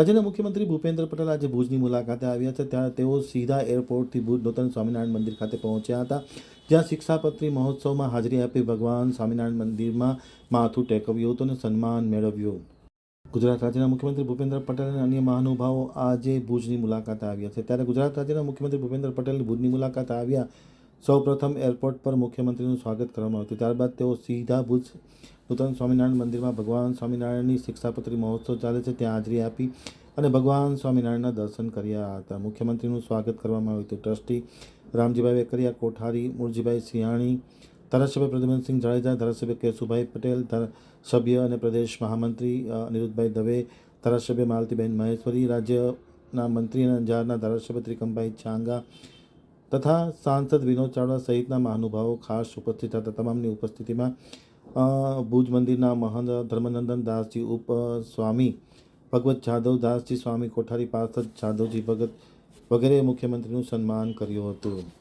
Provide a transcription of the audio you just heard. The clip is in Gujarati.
રાજ્યના મુખ્યમંત્રી ભૂપેન્દ્ર પટેલ આજે ભુજની મુલાકાતે આવ્યા છે. ત્યારે તેઓ સીધા એરપોર્ટથી ભુજ નૂતન સ્વામિનારાયણ મંદિર ખાતે પહોંચ્યા હતા. જ્યાં શિક્ષાપત્રી મહોત્સવમાં હાજરી આપી ભગવાન સ્વામિનારાયણ મંદિરમાં માથું ટેકવ્યું હતું અને સન્માન મેળવ્યું. ગુજરાત રાજ્યના મુખ્યમંત્રી ભૂપેન્દ્ર પટેલ અને અન્ય મહાનુભાવો આજે ભુજની મુલાકાતે આવ્યા છે. ત્યારે ગુજરાત રાજ્યના મુખ્યમંત્રી ભૂપેન્દ્ર પટેલ ભુજની મુલાકાતે આવ્યા સૌપ્રથમ એરપોર્ટ પર મુખ્યમંત્રીનું સ્વાગત કરવામાં આવ્યું ત્યારબાદ તેઓ સીધા ભુજ નૂતન સ્વામિનારાયણ મંદિરમાં ભગવાન સ્વામિનારાયણની શિક્ષાપત્રી મહોત્સવ ચાલે છે. ત્યાં હાજરી આપી અને ભગવાન સ્વામિનારાયણના દર્શન કર્યા હતા. મુખ્યમંત્રીનું સ્વાગત કરવામાં આવ્યું હતું. ટ્રસ્ટી રામજીભાઈ વેકરિયા, કોઠારી મુરજીભાઈ સિયાણી ધારાસભ્ય પ્રદ્યુમનસિંહ જાડેજા, ધારાસભ્ય કેશુભાઈ પટેલ, ધારાસભ્ય અને પ્રદેશ મહામંત્રી અનિરુદ્ધભાઈ દવે, ધારાસભ્ય માલતીબેન મહેશ્વરી, રાજ્યના મંત્રી અને અંજારના ધારાસભ્ય ત્રિકમભાઈ છાંગા તથા સાંસદ વિનોદ ચાવડા સહિતના મહાનુભાવો ખાસ ઉપસ્થિત હતા. તમામની ઉપસ્થિતિમાં ભુજ મંદિરના મહંત ધર્મનંદન દાસજી, ઉપ, સ્વામી ભગવત જાદવ દાસજી સ્વામી કોઠારી, પાર્ષદ જાદવજી ભગત વગેરે મુખ્યમંત્રીનું સન્માન કર્યું હતું.